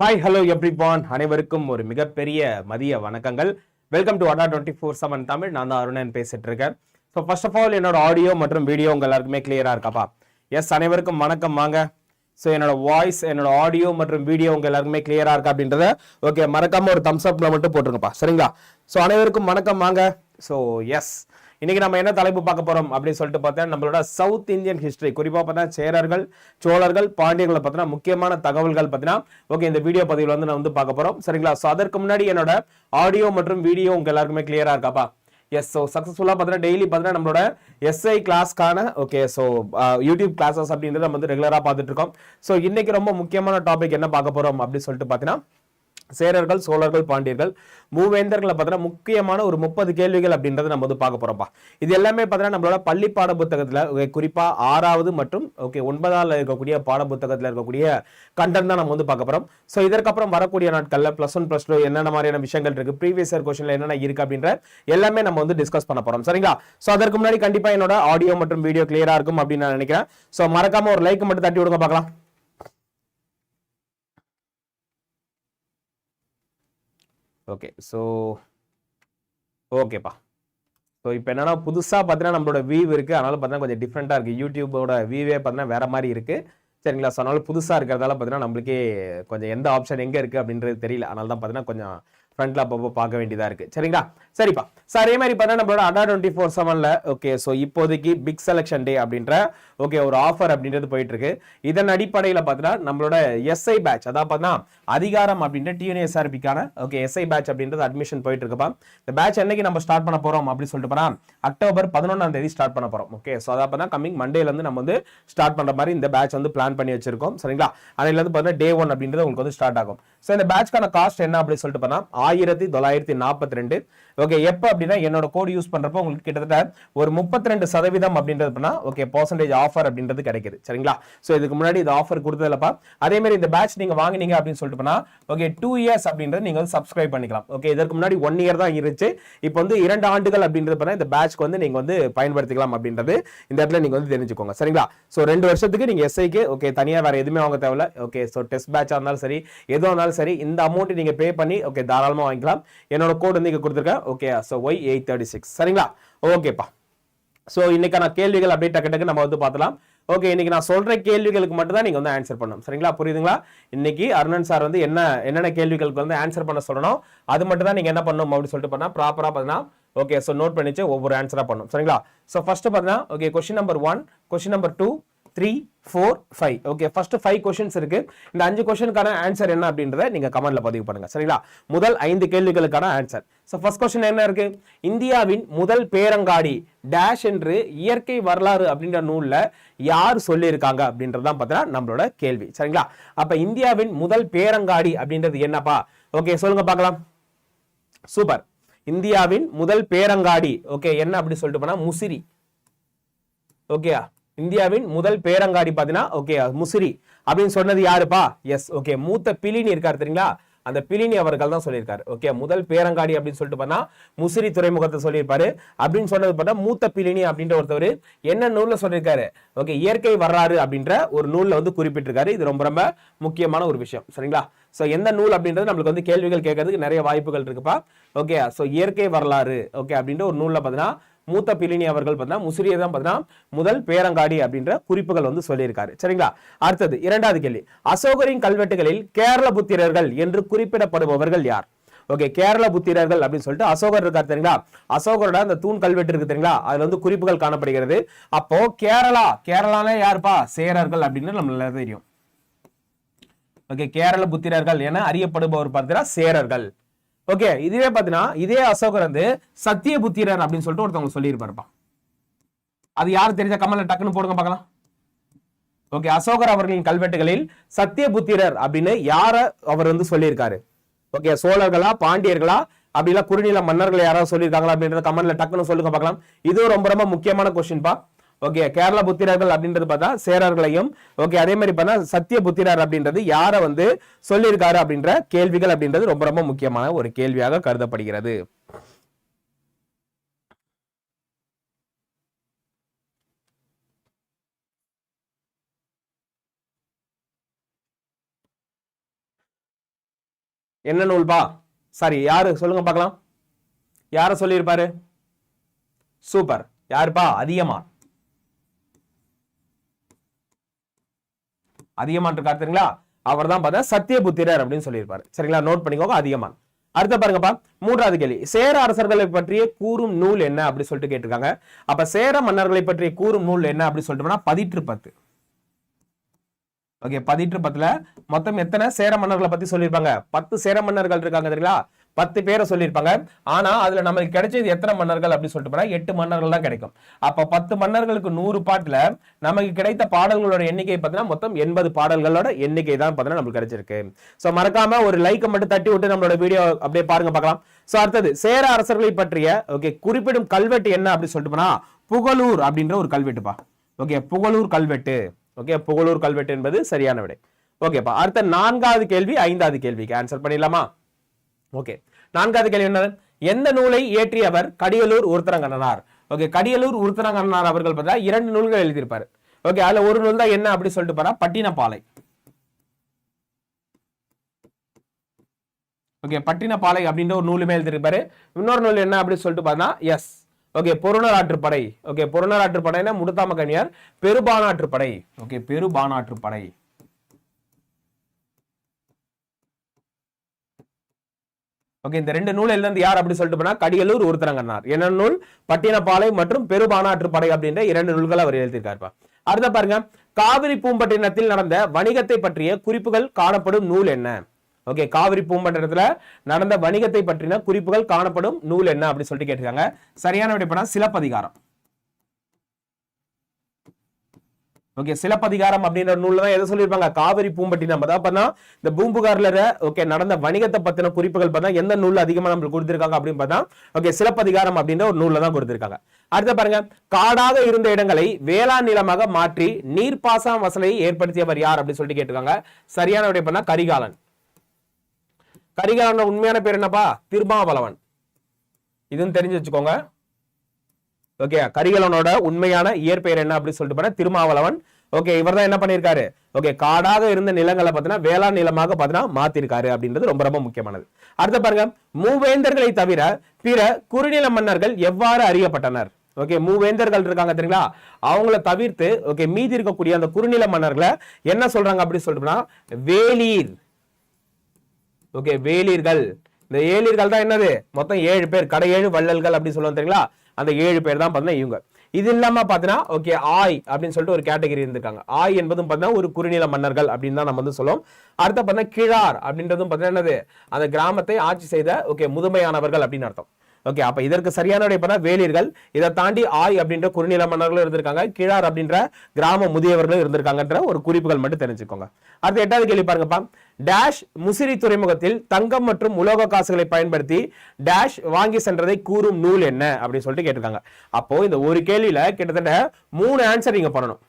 Hi hello everyone அனைவருக்கும் ஒரு மிகப்பெரிய மதிய வணக்கங்கள். Welcome to Adda twenty four seven Tamil நான் தான் அருணன் பேசிட்டு இருக்கேன். ஸோ ஃபர்ஸ்ட் ஆஃப் ஆல் என்னோட ஆடியோ மற்றும் வீடியோ உங்க எல்லாருக்குமே கிளியரா இருக்காப்பா. எஸ் அனைவருக்கும் வணக்கம் வாங்க. ஸோ என்னோட வாய்ஸ் என்னோட ஆடியோ மற்றும் வீடியோ உங்க எல்லாருக்குமே கிளியரா இருக்கா அப்படின்றத ஓகே மறக்காம ஒரு தம்ஸ் அப்ல மட்டும் போட்டுருங்கப்பா. சரிங்களா? ஸோ அனைவருக்கும் வணக்கம் வாங்க. ஸோ எஸ் இன்னைக்கு நம்ம என்ன தலைப்பு பார்க்க போறோம் அப்படின்னு சொல்லிட்டு பார்த்தா நம்மளோட சவுத் இந்தியன் ஹிஸ்டரி குறிப்பா பார்த்தா சேரர்கள் சோழர்கள் பாண்டியர்களை பத்தின முக்கியமான தகவல்கள் பார்த்தீங்கன்னா ஓகே இந்த வீடியோ பதிவில் வந்து நான் வந்து பார்க்க போறோம். சரிங்களா? ஸோ அதற்கு முன்னாடி என்னோட ஆடியோ மற்றும் வீடியோ உங்க எல்லாருக்குமே கிளியரா இருக்காப்பா? எஸ் ஸோ சக்ஸஸ்ஃபுல்லாக பார்த்தீங்கன்னா டெய்லி பார்த்தீங்கன்னா நம்மளோட எஸ்ஐ கிளாஸ்க்கான ஓகே ஸோ யூடியூப் கிளாஸஸ் அப்படின்றத நம்ம வந்து ரெகுலராக பார்த்துட்டு இருக்கோம். ஸோ இன்னைக்கு ரொம்ப முக்கியமான டாபிக் என்ன பார்க்க போகிறோம் அப்படின்னு சொல்லிட்டு பார்த்தீங்கன்னா சேரர்கள் சோழர்கள் பாண்டியர்கள் மூவேந்தர்களை பார்த்தீங்கன்னா முக்கியமான ஒரு முப்பது கேள்விகள் அப்படின்றத நம்ம வந்து பார்க்க போகிறோம்ப்பா இது எல்லாமே பார்த்தீங்கன்னா நம்மளோட பள்ளி பாட புத்தகத்தில் okay, ஆறாவது மற்றும் ஓகே ஒன்பதாவில் இருக்கக்கூடிய பாட புத்தகத்தில் இருக்கக்கூடிய கண்டென்ட் தான் நம்ம வந்து பார்க்க போகிறோம் ஸோ இதற்கப்புறம் வரக்கூடிய நாட்களில் ப்ளஸ் ஒன் ப்ளஸ் டூ என்னென்ன மாதிரியான விஷயங்கள் இருக்குது ப்ரீவியஸ் இயர் கொஷனில் என்னென்ன இருக்குது அப்படின்ற எல்லாமே நம்ம வந்து டிஸ்கஸ் பண்ண போகிறோம் சரிங்களா? ஸோ அதற்கு முன்னாடி கண்டிப்பாக என்னோட ஆடியோ மற்றும் வீடியோ கிளியராக இருக்கும் அப்படின்னு நான் நினைக்கிறேன். ஸோ மறக்காமல் ஒரு லைக் மட்டும் தட்டி விடுங்க பார்க்கலாம். ஓகே ஸோ ஓகேப்பா ஸோ இப்போ என்னன்னா புதுசாக பார்த்தீங்கன்னா நம்மளோட வியூ இருக்குது அதனால பார்த்தீங்கன்னா கொஞ்சம் டிஃப்ரெண்ட்டாக இருக்குது யூடியூபோட வியூவே பார்த்தீங்கன்னா வேற மாதிரி இருக்குது சரிங்களா? ஸோ அதனால புதுசாக இருக்கிறதால பார்த்தீங்கன்னா நம்மளுக்கே கொஞ்சம் எந்த ஆப்ஷன் எங்கே இருக்குது அப்படின்றது தெரியல. அதனால தான் பார்த்தீங்கன்னா கொஞ்சம் ஃப்ரண்ட்ல அப்பப்போ பார்க்க வேண்டியதாக இருக்குது சரிங்களா? சரிப்பா. ஸோ அதே மாதிரி பார்த்தீங்கன்னா நம்மளோட அடா டுவெண்ட்டி ஃபோர் செவனில் ஓகே ஸோ இப்போதைக்கு பிக் செலெக்ஷன் டே அப்படின்ற ஓகே ஒரு ஆஃபர் அப்படின்றது போயிட்டு இருக்கு இதன் அடிப்படையில் பார்த்தீங்கன்னா நம்மளோட எஸ்ஐ பேட்ச் அதாவது பார்த்தீங்கன்னா அதிகாரம் அப்படின்ற டியூனிஎஸ்ஆர்பிக்கான ஓகே எஸ்ஐ பேட்ச் அப்படின்றது அட்மிஷன் போயிட்டு இருக்குப்பா இந்த பேட்ச் என்னைக்கு நம்ம ஸ்டார்ட் பண்ண போறோம் அப்படின்னு சொல்லிட்டு போனா அக்டோபர் பதினொன்றாம் தேதி ஸ்டார்ட் பண்ண போறோம். ஓகே ஸோ அதான் பார்த்தா கம்மிங் மண்டேலேருந்து நம்ம வந்து ஸ்டார்ட் பண்ற மாதிரி இந்த பேட்ச் வந்து பிளான் பண்ணி வச்சிருக்கோம். சரிங்களா? அதில் வந்து பார்த்தீங்கன்னா டே ஒன் அப்படின்றது உங்களுக்கு வந்து ஸ்டார்ட் ஆகும். ஸோ இந்த பேட்ச்க்கான காஸ்ட் என்ன அப்படின்னு சொல்லிட்டு போனா ஆயிரத்தி தொள்ளாயிரத்தி நாற்பத்தி ரெண்டு ஓகே எப்போ அப்படின்னா என்னோட கோட் யூஸ் பண்றப்போ உங்களுக்கு கிட்டத்தட்ட ஒரு முப்பத்தி ரெண்டு சதவீதம் அப்படின்றது ஓகே பர்சன்டேஜ் ஆஃபர் அப்படின்றது கிடைக்குது. சரிங்களா? ஸோ இதுக்கு முன்னாடி இது ஆஃபர் கொடுத்ததுலப்பா அதே மாதிரி இந்த பேட்ச் நீங்க வாங்குனீங்க அப்படின்னு சொல்லிட்டு போனா ஓகே டூ இயர்ஸ் அப்படின்றது நீங்க வந்து சப்ஸ்கிரைப் பண்ணிக்கலாம். ஓகே இதற்கு முன்னாடி ஒன் இயர் தான் இருந்துச்சு. இப்போ வந்து இரண்டு ஆண்டுகள் அப்படின்றது இந்த பேட்ச்க்கு வந்து நீங்க வந்து பயன்படுத்திக்கலாம் அப்படின்றது இந்த இடத்துல நீங்க வந்து தெரிஞ்சுக்கோங்க. சரிங்களா? ஸோ ரெண்டு வருஷத்துக்கு நீங்க எஸ்ஐக்கு ஓகே தனியாக வேற எதுவுமே வாங்க தேவையில்ல. ஓகே ஸோ டெஸ்ட் பேட்சாக இருந்தாலும் சரி எதுவாக இருந்தாலும் சரி இந்த அமௌண்ட் நீங்க பே பண்ணி ஓகே தாராளமா வாங்கிக்கலாம். என்னோட கோட் வந்து இங்கே கொடுத்துருக்கேன். Okay so Y eight thirty six சரிங்களா? ஓகேப்பா ஸோ இன்னைக்கான கேள்விகள் அப்படியே டக்கு டக்கு நம்ம வந்து பார்த்தலாம். ஓகே இன்னைக்கு நான் சொல்ற கேள்விகளுக்கு மட்டும் தான் நீங்க வந்து ஆன்சர் பண்ணணும். சரிங்களா? புரியுதுங்களா? இன்னைக்கு அருணன் சார் வந்து என்ன என்னென்ன கேள்விகளுக்கு வந்து ஆன்சர் பண்ண சொல்லணும்? அது மட்டும் தான் நீங்க என்ன பண்ணணும் அப்படின்னு சொல்லிட்டு பண்ணா ப்ராப்பரா பார்த்தீங்கன்னா ஓகே ஸோ நோட் பண்ணிச்சு ஒவ்வொரு ஆன்சரா பண்ணணும். சரிங்களா? ஸோ ஃபர்ஸ்ட் பார்த்தீங்கன்னா okay question number one question number two three four five okay first five questions இருக்கு. இந்த அஞ்சு கொஸ்டினுக்கான ஆன்சர் என்ன அப்படின்றத நீங்க கமெண்ட்ல பதிவு பண்ணுங்க. சரிங்களா? முதல் ஐந்து கேள்விகளுக்கான ஆன்சர் ஸோ ஃபர்ஸ்ட் கொஸ்டின் என்ன இருக்கு? இந்தியாவின் முதல் பேரங்காடி டேஷ் என்று இயற்கை வரலாறு அப்படின்ற நூலில் யார் சொல்லியிருக்காங்க அப்படின்றதான் பார்த்தீங்கன்னா நம்மளோட கேள்வி. சரிங்களா? அப்போ இந்தியாவின் முதல் பேரங்காடி அப்படின்றது என்னப்பா? ஓகே சொல்லுங்க பார்க்கலாம். சூப்பர். இந்தியாவின் முதல் பேரங்காடி ஓகே என்ன அப்படி சொல்லிட்டு போனால் முசிறி. ஓகேயா இந்தியாவின் முதல் பேரங்காடி பார்த்தீங்கன்னா ஓகே முசிறி அப்படின்னு சொன்னது யாருப்பா? எஸ் ஓகே மூத்த பிலினி இருக்காரு தெரியுங்களா? அந்த பிலினி அவர்கள் தான் சொல்லியிருக்காரு. ஓகே முதல் பேரங்காடி அப்படின்னு சொல்லிட்டு பார்த்தா முசிறி துறைமுகத்தை சொல்லியிருப்பாரு. அப்படின்னு சொன்னது பார்த்தா மூத்த பிலினி அப்படின்ற ஒருத்தவர் என்ன நூலில் சொல்லியிருக்காரு? ஓகே இயற்கை வரலாறு அப்படின்ற ஒரு நூலில் வந்து குறிப்பிட்டிருக்காரு. இது ரொம்ப ரொம்ப முக்கியமான ஒரு விஷயம். சரிங்களா? ஸோ எந்த நூல் அப்படின்றது நம்மளுக்கு வந்து கேள்விகள் கேட்கறதுக்கு நிறைய வாய்ப்புகள் இருக்குப்பா. ஓகே ஸோ இயற்கை வரலாறு ஓகே அப்படின்ற ஒரு நூலில் பார்த்தீங்கன்னா மூத்த பிலினி அவர்கள் பார்த்தீங்கன்னா முசிறியை தான் பார்த்தீங்கன்னா முதல் பேரங்காடி அப்படின்ற குறிப்புகள் வந்து சொல்லியிருக்காரு. சரிங்களா? அடுத்தது இரண்டாவது கேள்வி. அசோகரின் கல்வெட்டுகளில் கேரள புத்திரர்கள் என்று குறிப்பிடப்படுபவர்கள் யார்? ஓகே கேரள புத்திரர்கள் அப்படின்னு சொல்லிட்டு அசோகர் இருக்கார் தெரியுங்களா? அசோகரோட அந்த தூண் கல்வெட்டு இருக்கு தெரியுங்களா? அதுல வந்து குறிப்புகள் காணப்படுகிறது. அப்போ கேரளா கேரளாலே யாருப்பா? சேரர்கள் அப்படின்னு நம்மளால தெரியும். ஓகே கேரள புத்திரர்கள் என அறியப்படுபவர் பார்த்தீங்கன்னா சேரர்கள். ஓகே இதுவே பாத்தீங்கன்னா இதே அசோகர் வந்து சத்திய புத்திரர் அப்படின்னு சொல்லிட்டு ஒருத்தவங்க சொல்லியிருப்பாருப்பா. அது யாரு தெரிஞ்ச கமல்ல டக்குன்னு போடுங்க பார்க்கலாம். ஓகே அசோகர் அவர்களின் கல்வெட்டுகளில் சத்திய புத்திரர் அப்படின்னு யார அவர் வந்து சொல்லியிருக்காரு? ஓகே சோழர்களா பாண்டியர்களா அப்படின்னா குறுநில மன்னர்கள் யாராவது சொல்லியிருக்காங்களா அப்படின்றத கமெண்ட்ல டக்குன்னு சொல்லுங்க பார்க்கலாம். இதுவும் ரொம்ப ரொம்ப முக்கியமான கொஸ்டின்ப்பா ஓகே கேரள புத்திரர்கள் அப்படின்றது பார்த்தா சேரர்களையும் ஓகே அதே மாதிரி பார்த்தா சத்திய புத்திரர் அப்படின்றது யாரை வந்து சொல்லியிருக்காரு அப்படின்ற கேள்விகள் அப்படின்றது ரொம்ப ரொம்ப முக்கியமான ஒரு கேள்வியாக கருதப்படுகிறது. என்ன நூல்பா சாரி யாரு? சொல்லுங்க பார்க்கலாம். யார சொல்லியிருப்பாரு? சூப்பர். யாருப்பா? அதிகமா அதிகமான் இருக்காரு தெரியுங்களா? அவர் தான் பார்த்தா சத்தியபுத்திரர் அப்படின்னு சொல்லியிருப்பாரு. சரிங்களா? நோட் பண்ணிக்கோங்க அதிகமான். அடுத்த பாருங்கப்பா மூன்றாவது கேள்வி. சேர அரசர்களை பற்றிய கூறும் நூல் என்ன அப்படின்னு சொல்லிட்டு கேட்டிருக்காங்க. அப்ப சேர மன்னர்களை பற்றிய கூறும் நூல் என்ன அப்படின்னு சொல்லிட்டோம்னா பதிற்று பத்து. ஓகே பதிற்று பத்துல மொத்தம் எத்தனை சேர மன்னர்களை பத்தி சொல்லியிருப்பாங்க? பத்து சேர மன்னர்கள் இருக்காங்க தெரியுங்களா? பத்து பேரை சொல்லியிருப்பாங்க. ஆனால் அதில் நமக்கு கிடைச்சது எத்தனை மன்னர்கள் அப்படின்னு சொல்லிட்டு போனால் எட்டு மன்னர்கள் தான் கிடைக்கும். அப்போ பத்து மன்னர்களுக்கு நூறு பாட்டில் நமக்கு கிடைத்த பாடல்களோட எண்ணிக்கை பார்த்தீங்கன்னா மொத்தம் எண்பது பாடல்களோட எண்ணிக்கை தான் பார்த்தீங்கன்னா நம்மளுக்கு கிடைச்சிருக்கு. ஸோ மறக்காம ஒரு லைக்கை மட்டும் தட்டி விட்டு நம்மளோட வீடியோ அப்படியே பாருங்க பார்க்கலாம். ஸோ அடுத்தது சேர அரசர்களை பற்றிய ஓகே குறிப்பிடும் கல்வெட்டு என்ன அப்படின்னு சொல்லிட்டு போனால் புகழூர் அப்படின்ற ஒரு கல்வெட்டுப்பா. ஓகே புகழூர் கல்வெட்டு. ஓகே புகழூர் கல்வெட்டு என்பது சரியான விடை. ஓகேப்பா அடுத்த நான்காவது கேள்வி ஐந்தாவது கேள்விக்கு ஆன்சர் பண்ணிடலாமா? ஓகே. நான்காவது கேள்வி என்ன எந்த நூலை இயற்றியவர் கடியலூர் உருத்தரங்கண்ணனார்? ஓகே கடியலூர் உருத்தரங்கண்ணனார் அவர்கள் பார்த்தா இரண்டு நூல்கள் எழுதியிருப்பார். ஓகே அதுல ஒரு நூல் தான் என்ன அப்படி சொல்லிட்டு போறா பட்டினப்பாலை. ஓகே பட்டினப்பாலை அப்படின்ற ஒரு நூலுமே எழுதியிருப்பாரு. இன்னொரு நூல் என்ன அப்படி சொல்லிட்டு பார்த்தா எஸ். ஓகே பொருணராற்றுப்படை ஓகே பொருணராற்றுப்படைனா முடுத்தாம கன்னியார் பெருபானாற்றுப்படை ஓகே பெருபானாற்றுப்படை ஓகே இந்த ரெண்டு நூல் எழுந்தது யார் அப்படி சொல்லிட்டு போனா கடியலூர் ஒருத்தரங்கனார் என்ன நூல்? பட்டினப்பாலை மற்றும் பெருபானாற்று படை அப்படின்ற இரண்டு நூல்கள் அவர் எழுதியிருக்காருப்பா. அடுத்த பாருங்க. காவிரி பூம்பட்டினத்தில் நடந்த வணிகத்தை பற்றிய குறிப்புகள் காணப்படும் நூல் என்ன? ஓகே காவிரி பூம்பட்டினத்துல நடந்த வணிகத்தை பற்றின குறிப்புகள் காணப்படும் நூல் என்ன அப்படின்னு சொல்லிட்டு கேட்டிருக்காங்க. சரியான விடைப்படா சிலப்பதிகாரம். ஓகே சிலப்பதிகாரம் அப்படின்ற நூல்ல தான் எதை சொல்லியிருப்பாங்க? காவிரி பூம்பட்டினம் அதாவது பார்த்தா இந்த பூம்புகார்ல ஓகே நடந்த வணிகத்தை பத்தின குறிப்புகள் பார்த்தா எந்த நூல் அதிகமா நம்மளுக்கு கொடுத்திருக்காங்க அப்படின்னு பார்த்தா ஓகே சிலப்பதிகாரம் அப்படின்ற ஒரு நூல்ல தான் கொடுத்திருக்காங்க. அடுத்த பாருங்க காடாக இருந்த இடங்களை வேளாண் நிலமாக மாற்றி நீர்ப்பாசன வசதியை ஏற்படுத்தியவர் யார் அப்படின்னு சொல்லிட்டு கேட்டிருக்காங்க. சரியான விடை பண்ணா கரிகாலன். கரிகாலன் உண்மையான பேர் என்னப்பா? திருமாவளவன். இதுன்னு தெரிஞ்சு வச்சுக்கோங்க. ஓகே கரிகலனோட உண்மையான இயற்பெயர் என்ன அப்படின்னு சொல்லிட்டு போனா திருமாவளவன். ஓகே இவர் தான் என்ன பண்ணியிருக்காரு? ஓகே காடாக இருந்த நிலங்களை பார்த்தீங்கன்னா வேளாண் நிலமாக பார்த்தீங்கன்னா மாத்திருக்காரு அப்படின்றது ரொம்ப ரொம்ப முக்கியமானது. அடுத்த பாருங்க மூவேந்தர்களை தவிர பிற குறுநில மன்னர்கள் எவ்வாறு அறியப்பட்டனர்? ஓகே மூவேந்தர்கள் இருக்காங்க தெரியுங்களா? அவங்கள தவிர்த்து ஓகே மீதி இருக்கக்கூடிய அந்த குறுநில மன்னர்களை என்ன சொல்றாங்க அப்படின்னு சொல்லிட்டுனா வேலீர். ஓகே வேலீர்கள். இந்த ஏழீர்கள் தான் என்னது? மொத்தம் ஏழு பேர் கடை ஏழு வள்ளல்கள் அப்படின்னு சொல்லுவாங்க தெரியுங்களா? அந்த ஏழு பேர் தான் பார்த்தீங்கன்னா இவங்க. இது இல்லாமல் பார்த்தீங்கன்னா ஓகே ஆய் அப்படின்னு சொல்லிட்டு ஒரு கேட்டகரி இருந்திருக்காங்க. ஆய் என்பதும் பார்த்தீங்கன்னா ஒரு குறுநில மன்னர்கள் அப்படின்னு தான் நம்ம வந்து சொல்லுவோம். அடுத்த பார்த்தீங்கன்னா கிழார் அப்படின்றதும் பார்த்தீங்கன்னா என்னது? அந்த கிராமத்தை ஆட்சி செய்த ஓகே முதுமையானவர்கள் அப்படின்னு அர்த்தம். ஓகே அப்போ இதற்கு சரியான உடைய பண்ணா வேலியர்கள் இதை தாண்டி ஆய் அப்படின்ற குறுநில மன்னர்களும் இருந்திருக்காங்க. கிழார் அப்படின்ற கிராம முதியவர்களும் இருந்திருக்காங்கன்ற ஒரு குறிப்புகள் மட்டும் தெரிஞ்சுக்கோங்க. அடுத்த எட்டாவது கேள்வி பாருங்கப்பா. டேஷ் முசிறி துறைமுகத்தில் தங்கம் மற்றும் உலோக காசுகளை பயன்படுத்தி டேஷ் வாங்கி சென்றதை கூறும் நூல் என்ன? அப்படின்னு சொல்லிட்டு கேட்டிருக்காங்க. அப்போ இந்த ஒரு கேள்வியில கிட்டத்தட்ட மூணு ஆன்சர் நீங்க பண்ணணும்.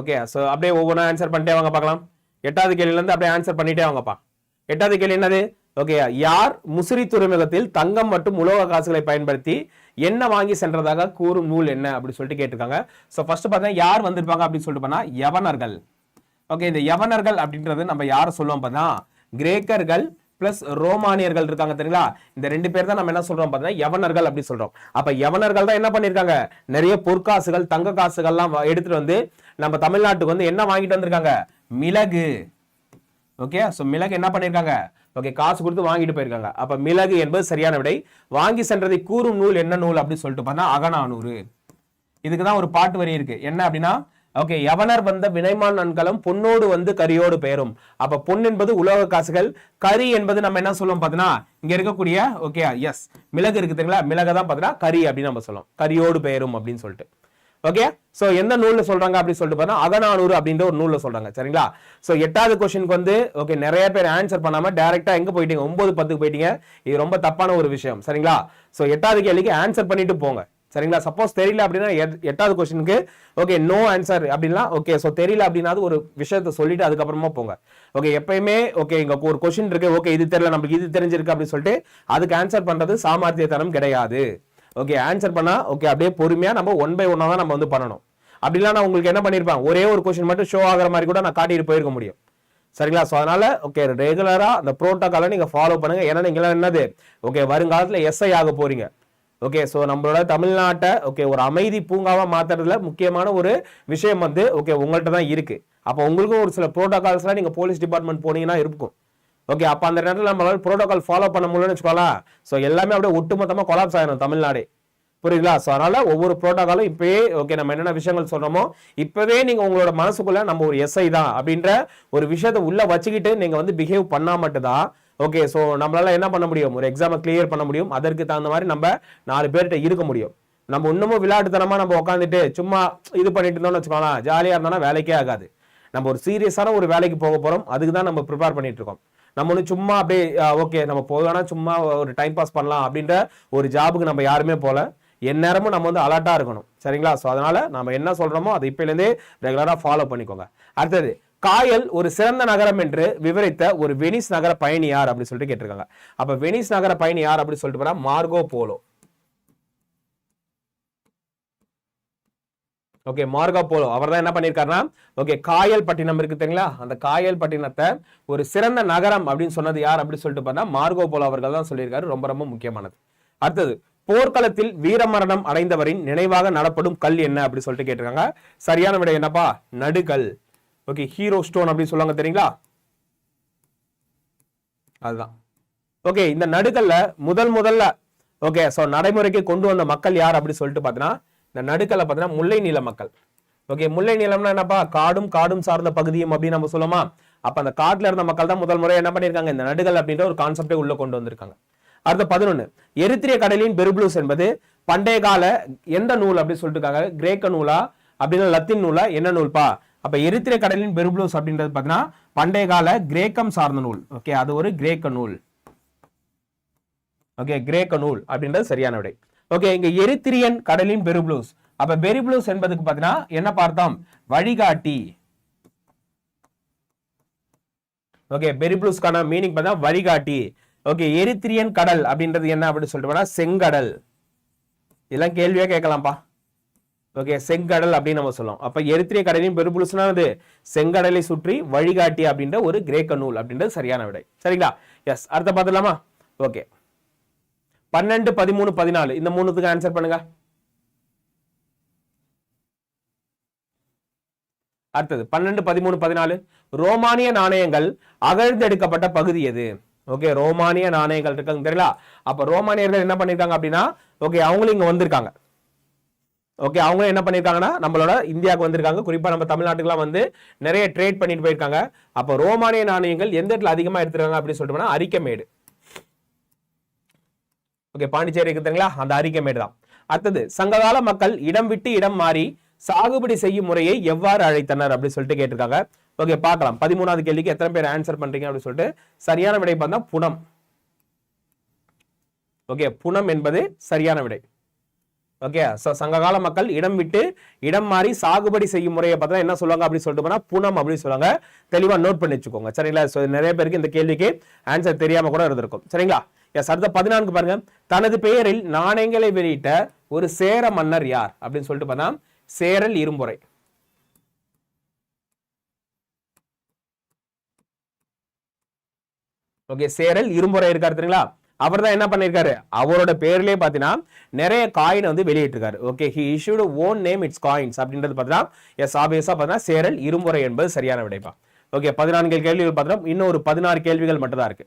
ஓகே ஸோ அப்படியே ஒவ்வொன்றா ஆன்சர் பண்ணிட்டே வாங்க பார்க்கலாம். எட்டாவது கேள்வியிலேருந்து அப்படியே ஆன்சர் பண்ணிட்டே வாங்கப்பா எட்டாவது கேள்வி என்னது? ஓகே யார் முசிறி துறைமுகத்தில் தங்கம் மற்றும் உலோக காசுகளை பயன்படுத்தி என்ன வாங்கி சென்றதாக கூறும் நூல் என்ன? அப்படின்னு சொல்லிட்டு கேட்டிருக்காங்க. ஸோ ஃபர்ஸ்ட் பார்த்தா யார் வந்திருப்பாங்க அப்படின்னு சொல்லிட்டு பண்ணா யவனர்கள். ஓகே இந்த யவனர்கள் அப்படின்றது நம்ம யாரை சொல்லுவோம் பார்த்தா கிரேக்கர்கள் பிளஸ் ரோமானியர்கள் இருக்காங்க தெரியுங்களா? இந்த ரெண்டு பேர் தான் நம்ம என்ன சொல்றோம் பார்த்தீங்கன்னா யவனர்கள் அப்படி சொல்றோம். அப்ப யவனர்கள் தான் என்ன பண்ணிருக்காங்க நிறைய பொற்காசுகள் தங்க காசுகள்லாம் வ- எடுத்துட்டு வந்து நம்ம தமிழ்நாட்டுக்கு வந்து என்ன வாங்கிட்டு வந்திருக்காங்க? மிளகு. ஓகே ஸோ மிளகு என்ன பண்ணியிருக்காங்க? ஓகே காசு கொடுத்து வாங்கிட்டு போயிருக்காங்க. அப்ப மிளகு என்பது சரியான விடை. வாங்கி சென்றதை கூறும் நூல் என்ன நூல் அப்படின்னு சொல்லிட்டு பார்த்தா அகனானூறு இதுக்கு தான் ஒரு பாட்டு வரி இருக்கு. என்ன அப்படின்னா ஓகே யவனர் வந்த வினைமான் நன்கலம் பொன்னோடு வந்து கரியோடு பெயரும் அப்ப பொன் என்பது உலோக காசுகள் கரி என்பது நம்ம என்ன சொல்லுவோம் பார்த்தீங்கன்னா இங்க இருக்கக்கூடிய ஓகே எஸ் மிளகு இருக்கு தெரியுங்களா? மிளகை தான் பார்த்தீங்கன்னா கரி அப்படின்னு நம்ம சொல்லுவோம். கரியோடு பெயரும் அப்படின்னு சொல்லிட்டு. ஓகே சோ எந்த நூல்ல சொல்றாங்க அப்படின்னு சொல்லிட்டு பார்த்தா அகநானூறு அப்படின்ற ஒரு நூல்ல சொல்றாங்க சரிங்களா? சோ எட்டாவது கொஸ்டினுக்கு வந்து ஓகே நிறைய பேர் ஆன்சர் பண்ணாம டைரக்டா எங்க போயிட்டீங்க? ஒன்பது பத்துக்கு போயிட்டீங்க. இது ரொம்ப தப்பான ஒரு விஷயம் சரிங்களா? சோ எட்டாவது கேள்விக்கு ஆன்சர் பண்ணிட்டு போங்க. சரிங்களா? சப்போஸ் தெரியல அப்படின்னா எட்- எட்டாவது கொஸ்டினுக்கு ஓகே நோ ஆன்சர் அப்படின்னா ஓகே ஸோ தெரியல அப்படின்னா ஒரு விஷயத்த சொல்லிட்டு அதுக்கப்புறமா போங்க. ஓகே எப்பயுமே ஓகே இங்க ஒரு கொஸ்டின் இருக்கு ஓகே இது தெரியல நம்மளுக்கு இது தெரிஞ்சிருக்கு அப்படின்னு சொல்லிட்டு அதுக்கு ஆன்சர் பண்றது சாமர்த்தியத்தனம் கிடையாது. ஓகே ஆன்சர் பண்ணா ஓகே அப்படியே பொறுமையா நம்ம ஒன் பை ஒன்னா தான் நம்ம வந்து பண்ணணும். அப்படிலாம் நான் உங்களுக்கு என்ன பண்ணிருப்பேன் ஒரே ஒரு கொஸ்டின் மட்டும் ஷோ ஆகிற மாதிரி கூட நான் காட்டிட்டு போயிருக்க முடியும். சரிங்களா? ஸோ அதனால ஓகே ரெகுலரா அந்த ப்ரோட்டோகாலை நீங்க ஃபாலோ பண்ணுங்க. ஏன்னா நீங்க என்னது? ஓகே வருங்காலத்துல எஸ்ஐ ஆக போறீங்க. ஓகே ஸோ நம்மளோட தமிழ்நாட்டை ஓகே ஒரு அமைதி பூங்காவாக மாற்றுறதுல முக்கியமான ஒரு விஷயம் வந்து ஓகே உங்கள்கிட்ட தான் இருக்குது அப்போ உங்களுக்கும் ஒரு சில ப்ரோட்டோகால்ஸ்லாம் நீங்கள் போலீஸ் டிபார்ட்மெண்ட் போனீங்கன்னா இருக்கும். ஓகே அப்போ அந்த நேரத்தில் நம்மளால ப்ரோட்டோகால் ஃபாலோ பண்ண முடியலன்னு வச்சுக்கோங்களேன். ஸோ எல்லாமே அப்படியே ஒட்டுமொத்தமாக கொலாப்ஸ் ஆகிடும் தமிழ்நாடு. புரியுதுங்களா? ஸோ அதனால் ஒவ்வொரு ப்ரோட்டோகாலும் இப்போயே ஓகே நம்ம என்னென்ன விஷயங்கள் சொல்கிறோமோ இப்போவே நீங்கள் உங்களோட மனசுக்குள்ளே நம்ம ஒரு எஸ்ஐ தான் அப்படின்ற ஒரு விஷயத்தை உள்ளே வச்சுக்கிட்டு நீங்கள் வந்து பிஹேவ் பண்ணால் மட்டும்தான் ஓகே ஸோ நம்மளால என்ன பண்ண முடியும்? ஒரு எக்ஸாமை கிளியர் பண்ண முடியும். அதற்கு தகுந்த மாதிரி நம்ம நாலு பேர்கிட்ட இருக்க முடியும். நம்ம இன்னமும் விளையாட்டுத்தனமா நம்ம உட்காந்துட்டு சும்மா இது பண்ணிட்டு இருந்தோம்னு வச்சுக்கோங்களேன். ஜாலியாக இருந்தாலும் வேலைக்கே ஆகாது. நம்ம ஒரு சீரியஸான ஒரு வேலைக்கு போக போறோம். அதுக்கு தான் நம்ம ப்ரிப்பேர் பண்ணிட்டு இருக்கோம். நம்ம ஒன்று சும்மா அப்படியே ஓகே நம்ம போவேனா சும்மா ஒரு டைம் பாஸ் பண்ணலாம் அப்படின்ற ஒரு ஜாபுக்கு நம்ம யாருமே போகல எந்நேரமும் நம்ம வந்து அலர்ட்டாக இருக்கணும். சரிங்களா? ஸோ அதனால் நம்ம என்ன சொல்கிறோமோ அதை இப்போலேருந்தே ரெகுலராக ஃபாலோ பண்ணிக்கோங்க. அடுத்தது காயல் ஒரு சிறந்த நகரம் என்று விவரித்த ஒரு வெனிஸ் நகர பயணி யார் அப்படின்னு சொல்லிட்டு கேட்டிருக்காங்க. அப்ப வெனிஸ் நகர பயணி யார் அப்படின்னு சொல்லிட்டு போனா Marco Polo. Okay Marco Polo. அவர் தான் என்ன பண்ணியிருக்காருன்னா ஓகே காயல் பட்டினம் இருக்கு தெரியுங்களா? அந்த காயல் பட்டினத்தை ஒரு சிறந்த நகரம் அப்படின்னு சொன்னது யார் அப்படின்னு சொல்லிட்டு பார்த்தா மார்கோ போலோ அவர்கள் தான் சொல்லியிருக்காரு. ரொம்ப ரொம்ப முக்கியமானது. அடுத்தது போர்க்களத்தில் வீரமரணம் அடைந்தவரின் நினைவாக நடப்படும் கல் என்ன அப்படின்னு சொல்லிட்டு கேட்டிருக்காங்க. சரியான விடை என்னப்பா? நடுகல். ஓகே ஹீரோ ஸ்டோன் அப்படின்னு சொல்லுவாங்க தெரியுங்களா? அதுதான். ஓகே இந்த நடுக்கல்ல முதல் முதல்ல ஓகே ஸோ நடைமுறைக்கு கொண்டு வந்த மக்கள் யார் அப்படின்னு சொல்லிட்டு பார்த்தீங்கன்னா இந்த நடுக்கல்ல பார்த்தீங்கன்னா முல்லை நில மக்கள். ஓகே முல்லை நிலம்னா என்னப்பா? காடும் காடும் சார்ந்த பகுதியும் அப்படின்னு நம்ம சொல்லுமா அப்ப அந்த காட்டில் இருந்த மக்கள் தான் முதல் முறை என்ன பண்ணியிருக்காங்க? இந்த நடுகள் அப்படின்ற ஒரு கான்செப்டே உள்ள கொண்டு வந்திருக்காங்க. அடுத்த பதினொன்னு எரித்திரிய கடலின் பெருப்ளூஸ் என்பது பண்டைய கால எந்த நூல் அப்படின்னு சொல்லிட்டு இருக்காங்க? கிரேக்க நூலா அப்படின்னா லத்தின் நூலா என்ன நூல்பா? அப்ப எரித்திர கடலின் பெருப்ளூஸ் அப்படின்றது பாத்தீங்கன்னா பண்டைய கால கிரேக்கம் சார்ந்த நூல். ஓகே அது ஒரு கிரேக்க நூல். ஓகே கிரேக்க நூல் அப்படின்றது சரியான விடை. ஓகே இங்க எரித்திரியன் கடலின் பெருப்ளூஸ் அப்ப பெரிப்ளூஸ் என்பதுக்கு பாத்தீங்கன்னா என்ன பார்த்தோம்? வழிகாட்டி. ஓகே பெரிப்ளூஸ்க்கான மீனிங் பார்த்தா வழிகாட்டி. ஓகே எரித்திரியன் கடல் அப்படின்றது என்ன அப்படின்னு சொல்லிட்டு செங்கடல். இதெல்லாம் கேள்வியா கேட்கலாம்ப்பா. ஓகே செங்கடல் அப்படின்னு நம்ம சொல்லுவோம் அப்போ எரித்திரிய கடலின் பெருபுலுசுனா அது செங்கடலை சுற்றி வழிகாட்டி அப்படின்ற ஒரு கிரேக்க நூல் அப்படின்றது சரியான விடை. சரிங்களா? எஸ் அடுத்த பார்த்துடலாமா? ஓகே பன்னெண்டு பதிமூணு பதினாலு. இந்த மூணுத்துக்கு ஆன்சர் பண்ணுங்க. அடுத்தது பன்னெண்டு பதிமூணு பதினாலு. ரோமானிய நாணயங்கள் அகழ்ந்தெடுக்கப்பட்ட பகுதி எது? ஓகே ரோமானிய நாணயங்கள் இருக்காங்க தெரியல அப்ப ரோமானியர்கள் என்ன பண்ணிருக்காங்க அப்படின்னா ஓகே அவங்களும் இங்க வந்திருக்காங்க. ஓகே அவங்க என்ன பண்ணியிருக்காங்கன்னா நம்மளோட இந்தியாவுக்கு வந்திருக்காங்க. குறிப்பாக நம்ம தமிழ்நாட்டுக்குலாம் வந்து நிறைய ட்ரேட் பண்ணிட்டு போயிருக்காங்க. அப்போ ரோமானிய நாணயங்கள் எந்த இடத்துல அதிகமாக எடுத்துருக்காங்க அப்படின்னு சொல்லிட்டு அரிக்கமேடு ஓகே பாண்டிச்சேரி இருக்குதுங்களா அந்த அரிக்கமேடு தான். அடுத்தது சங்ககால மக்கள் இடம் விட்டு இடம் மாறி சாகுபடி செய்யும் முறையை எவ்வாறு அழைத்தனர் அப்படின்னு சொல்லிட்டு கேட்டிருக்காங்க. ஓகே பார்க்கலாம். பதிமூணாவது கேள்விக்கு எத்தனை பேர் ஆன்சர் பண்றீங்க அப்படின்னு சொல்லிட்டு சரியான விடை பார்த்தா புனம். ஓகே புனம் என்பது சரியான விடை. ஓகே சங்ககால மக்கள் இடம் விட்டு இடம் மாறி சாகுபடி செய்யும் முறையை பார்த்தா என்ன சொல்லுவாங்க அப்படின்னு சொல்லிட்டு போனால் புனம் அப்படின்னு சொல்லுவாங்க. தெளிவாக நோட் பண்ணி வச்சுக்கோங்க. சரிங்களா? ஸோ நிறைய பேருக்கு இந்த கேள்விக்கு ஆன்சர் தெரியாமல் கூட இருந்திருக்கும். சரிங்களா? எஸ் அடுத்த பதினான்கு பாருங்க. தனது பெயரில் நாணயங்களை வெளியிட்ட ஒரு சேர மன்னர் யார்? அப்படின்னு சொல்லிட்டு பார்த்தா சேரல் இரும்புரை. ஓகே சேரல் இரும்புரை இருக்காரு தெரியுங்களா? அவர் தான் என்ன பண்ணியிருக்காரு அவரோட பேர்லயே பார்த்தீங்கன்னா நிறைய காயின் வந்து வெளியிட்டிருக்காரு. Okay he issued own name its coins அப்படின்றது பார்த்தீங்கன்னா எஸ் ஆபியஸாக பார்த்தீங்கன்னா சேரல் இருமுறை என்பது சரியான விடைப்பா. ஓகே பதினான்கு கேள்விகள் பார்த்தீங்கன்னா இன்னும் ஒரு பதினாறு கேள்விகள் மட்டும் தான் இருக்கு.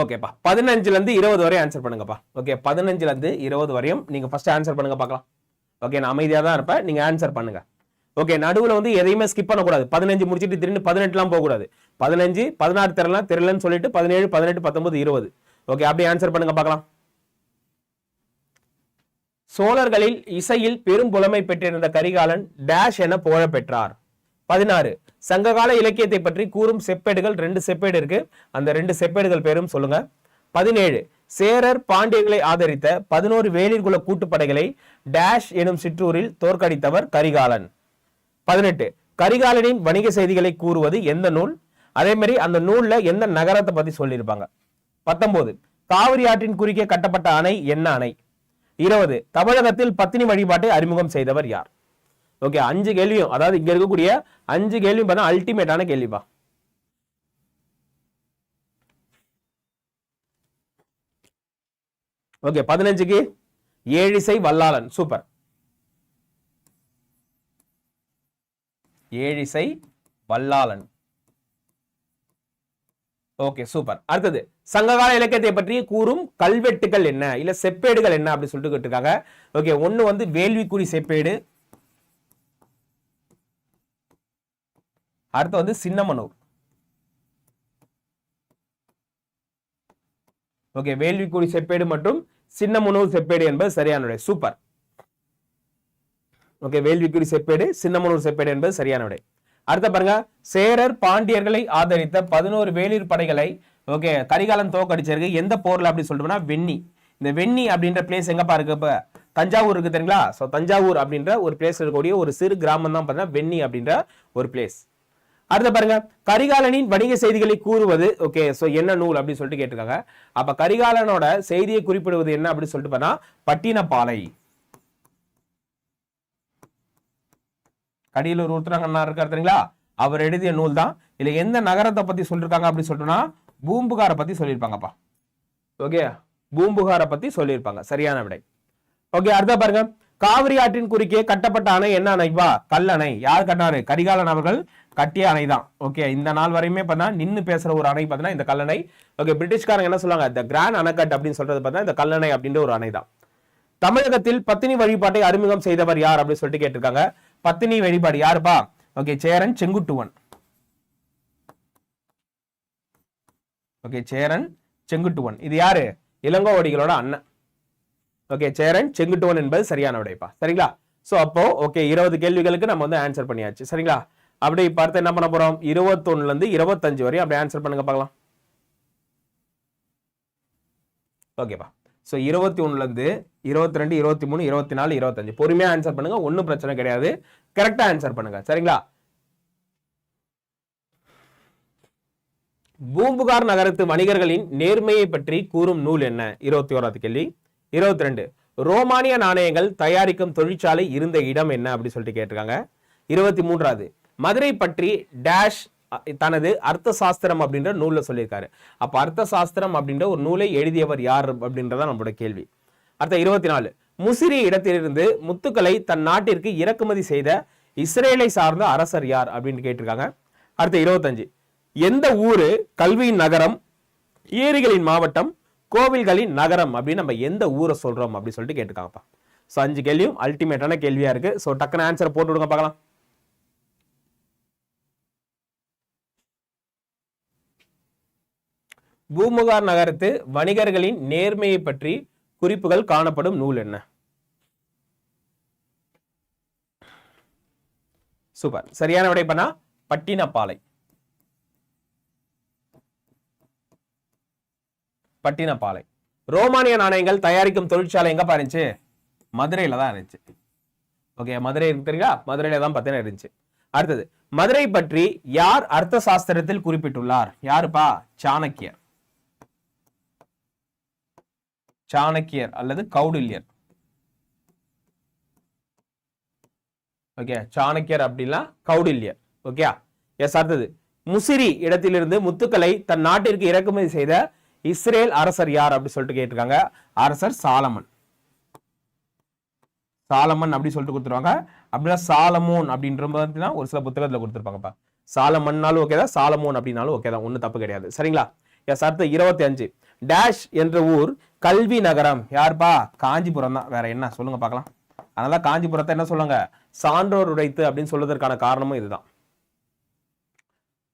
ஓகேப்பா பதினஞ்சுலேருந்து இருபது வரையும் ஆன்சர் பண்ணுங்கப்பா. ஓகே பதினஞ்சுலேருந்து இருபது வரையும் நீங்கள் ஃபஸ்ட்டு ஆன்சர் பண்ணுங்க பார்க்கலாம். ஓகே நான் அமைதியாக தான் இருப்பேன். நீங்கள் ஆன்சர் பண்ணுங்க. ஓகே நடுவில் வந்து எதையுமே ஸ்கிப் பண்ணக்கூடாது. பதினஞ்சு முடிச்சுட்டு திரும்பி பதினெட்டுலாம் போகக்கூடாது. பதினஞ்சு பதினாறு தெரியலாம் தெரியலன்னு சொல்லிட்டு பதினேழு பதினெட்டு பத்தொம்பது இருபது. ஓகே அப்படியே ஆன்சர் பண்ணுங்க பார்க்கலாம். சோழர்களில் இசையில் பெரும் புலமை பெற்றிருந்த கரிகாலன் டேஷ் என புகழ பெற்றார். பதினாறு. சங்ககால இலக்கியத்தை பற்றி கூறும் செப்பேடுகள் ரெண்டு செப்பேடு இருக்கு. அந்த ரெண்டு செப்பேடுகள் பேரும் சொல்லுங்க. பதினேழு. சேரர் பாண்டியர்களை ஆதரித்த பதினோரு வேளிர்குல கூட்டுப்படைகளை டேஷ் எனும் சிற்றூரில் தோற்கடித்தவர் கரிகாலன். பதினெட்டு. கரிகாலனின் வணிக செய்திகளை கூறுவது எந்த நூல்? அதே மாதிரி அந்த நூல்ல எந்த நகரத்தை பத்தி சொல்லியிருப்பாங்க. பத்தொன்பது காவிரி ஆற்றின் குறுக்கே கட்டப்பட்ட அணை என்ன அணை? இருபது. தமிழகத்தில் பத்தினி வழிபாட்டை அறிமுகம் செய்தவர் யார்? ஓகே அஞ்சு கேள்வியும் அதாவது இங்க இருக்கக்கூடிய அஞ்சு கேள்வியும் பார்த்தா அல்டிமேட்டான கேள்விப்பா. ஓகே பதினஞ்சுக்கு ஏழிசை Vallalan super Ezhisai Vallalan. Okay super. அடுத்தது சங்ககால இலக்கியத்தை பற்றி கூறும் கல்வெட்டுகள் என்ன? இல்ல செப்பேடுகள் என்ன அப்படின்னு சொல்லிட்டு கேட்டிருக்காங்க. ஓகே ஒன்னு வந்து வேள்விக்குறி செப்பேடு. அடுத்து வந்து சின்னமனூர். ஓகே வேள்விக்குறி செப்பேடு மற்றும் சின்னமனூர் செப்பேடு என்பது சரியான சூப்பர். ஓகே வேள்விக்குறி செப்பேடு சின்னமனூர் செப்பேடு என்பது சரியான விடை. அடுத்த பாருங்க. சேரர் பாண்டியர்களை ஆதரித்த பதினோரு வேளிர் படைகளை ஓகே கரிகாலன் தோக்கடிச்சிருக்கு. எந்த போர்ல அப்படி சொல்லிட்டோம்னா வெண்ணி. இந்த வெண்ணி அப்படின்ற பிளேஸ் எங்கப்பா இருக்கு இப்ப? தஞ்சாவூர் இருக்கு தெரியுங்களா? ஸோ தஞ்சாவூர் அப்படின்ற ஒரு பிளேஸ் இருக்கக்கூடிய ஒரு சிறு கிராமம் தான் பார்த்தீங்கன்னா வெண்ணி அப்படின்ற ஒரு பிளேஸ் அடுத்த பாருங்க. கரிகாலனின் வணிக செய்திகளை கூறுவது ஓகே ஸோ என்ன நூல் அப்படின்னு சொல்லிட்டு கேட்டிருக்காங்க. அப்ப கரிகாலனோட செய்தியை குறிப்பிடுவது என்ன அப்படின்னு சொல்லிட்டு பார்த்தா பட்டினப்பாலை. கடியலூர் உருத்துறாங்கண்ணா இருக்கார் தெரியுங்களா? அவர் எழுதிய நூல் தான் இதில் எந்த நகரத்தை பற்றி சொல்லியிருக்காங்க அப்படின்னு சொல்லிட்டோம்னா பூம்புகாரை பற்றி சொல்லியிருப்பாங்கப்பா. ஓகே? பூம்புகாரை பற்றி சொல்லியிருப்பாங்க. சரியான விடை. ஓகே அடுத்த பாருங்க. காவிரி ஆற்றின் குறுக்கே கட்டப்பட்ட அணை என்ன அணைப்பா கல்லணை யார் கட்டினாரு கரிகாலன் அவர்கள் கட்டிய அணை தான் ஓகே இந்த நாள் வரையுமே பார்த்தா நின்று பேசுற ஒரு அணை பார்த்தீங்கன்னா இந்த கல்லணை ஓகே பிரிட்டிஷ்காரங்க என்ன சொல்லுவாங்க? த கிராண்ட் அணைக்கட் அப்படின்னு சொல்றது பார்த்தா இந்த கல்லணை அப்படின்ற ஒரு அணை தான் தமிழகத்தில் பத்தினி வழிபாட்டை அறிமுகம் செய்தவர் யார் அப்படின்னு சொல்லிட்டு கேட்டிருக்காங்க. பத்தினி வழிபாடு யாருப்பா? ஓகே சேரன் செங்குட்டுவன். ஓகே சேரன் செங்குட்டுவன். இது யாரு? இளங்கோவடிகளோட அண்ணன். ஓகே சேரன் செங்குட்டுவன் என்பது சரியான விடைப்பா சரிங்களா? சோ அப்போ ஓகே இருபது கேள்விகளுக்கு நம்ம வந்து ஆன்சர் பண்ணியாச்சு. சரிங்களா? அப்படியே பார்த்து என்ன பண்ண போறோம்? இருபத்தொன்னுல இருந்து இருபத்தஞ்சு வரையும் அப்படியே ஆன்சர் பண்ணுங்க பார்க்கலாம். ஓகேப்பா ஸோ இருபத்தி ஒன்றுலேருந்து இருபத்தி ரெண்டு இருபத்தி மூணு இருபத்தி நாலு இருபத்தஞ்சு. பொறுமையாக ஆன்சர் பண்ணுங்க. ஒன்றும் பிரச்சனை கிடையாது. கரெக்டாக ஆன்சர் பண்ணுங்க. சரிங்களா? பூம்புகார் நகரத்து வணிகர்களின் நேர்மையை பற்றி கூறும் நூல் என்ன? இருபத்தி ஓராவது கேள்வி. இருபத்தி ரெண்டு ரோமானிய நாணயங்கள் தயாரிக்கும் தொழிற்சாலை இருந்த இடம் என்ன அப்படின்னு சொல்லிட்டு கேட்டிருக்காங்க. இருபத்தி மூன்றாவது மதுரை பற்றி டேஷ் தனது அர்த்த சாஸ்திரம் அப்படின்ற நூலில் சொல்லியிருக்காரு. அப்போ அர்த்த சாஸ்திரம் அப்படின்ற ஒரு நூலை எழுதியவர் யார் அப்படின்றதான் நம்மளோட கேள்வி. அடுத்த இருபத்தி நாலு முசிறி இடத்திலிருந்து முத்துக்களை தன் நாட்டிற்கு இறக்குமதி செய்த இஸ்ரேலை சார்ந்த அரசர் யார் அப்படின்னு கேட்டிருக்காங்க. அடுத்த இருபத்தஞ்சு. எந்த ஊரு கல்வியின் நகரம்? ஏரிகளின் மாவட்டம் கோவில்களின் நகரம் அப்படின்னு நம்ம எந்த ஊரை சொல்றோம் அப்படின்னு சொல்லிட்டு கேட்டிருக்காங்கப்பா. ஸோ அஞ்சு கேள்வியும் அல்டிமேட்டான கேள்வியா இருக்கு. ஸோ டக்குன்னு ஆன்சர் போட்டு விடுங்க பார்க்கலாம். பூமுகார் நகரத்து வணிகர்களின் நேர்மையை பற்றி குறிப்புகள் காணப்படும் நூல் என்ன? சூப்பர் சரியான விடை பண்ணா பட்டினப்பாலை. பட்டினப்பாலை. ரோமானிய நாணயங்கள் தயாரிக்கும் தொழிற்சாலை எங்க இருந்துச்சு? மதுரையில தான் இருந்துச்சு. ஓகே மதுரை தெரியுங்களா மதுரையில தான் பார்த்தீங்கன்னா இருந்துச்சு. அடுத்தது மதுரை பற்றி யார் அர்த்த சாஸ்திரத்தில் குறிப்பிட்டுள்ளார்? யாருப்பா? சாணக்கியர். சாணக்கியர் அல்லது கௌடில்யர். ஓகே சாணக்கியர் அப்படின்னா கௌடில்யர். ஓகே எஸ் அடுத்தது. முசிறி இடத்திலிருந்து முத்துக்களை தன் நாட்டிற்கு இறக்குமதி செய்த இஸ்ரேல் அரசர் யார் அப்படின்னு சொல்லிட்டு கேட்டிருக்காங்க? அரசர் சாலமன். சாலமன் அப்படி சொல்லிட்டு கொடுத்துருவாங்க. அப்படின்னா சாலமோன் அப்படின்ற பார்த்தீங்கன்னா ஒரு சில புத்தகத்தில் கொடுத்துருப்பாங்கப்பா. சாலமன்னாலும் ஓகே தான் சாலமோன் அப்படின்னாலும் ஓகே தான் ஒன்றும் தப்பு கிடையாது. சரிங்களா? எஸ் அடுத்து இருபத்தி அஞ்சு. டேஷ் என்ற ஊர் கல்வி நகரம். யார்ப்பா? காஞ்சிபுரம் தான். வேற என்ன? சொல்லுங்க பார்க்கலாம். அதனால காஞ்சிபுரத்தை என்ன சொல்லுங்க? சான்றோர் உடைத்து அப்படின்னு சொல்வதற்கான காரணமும் இதுதான்.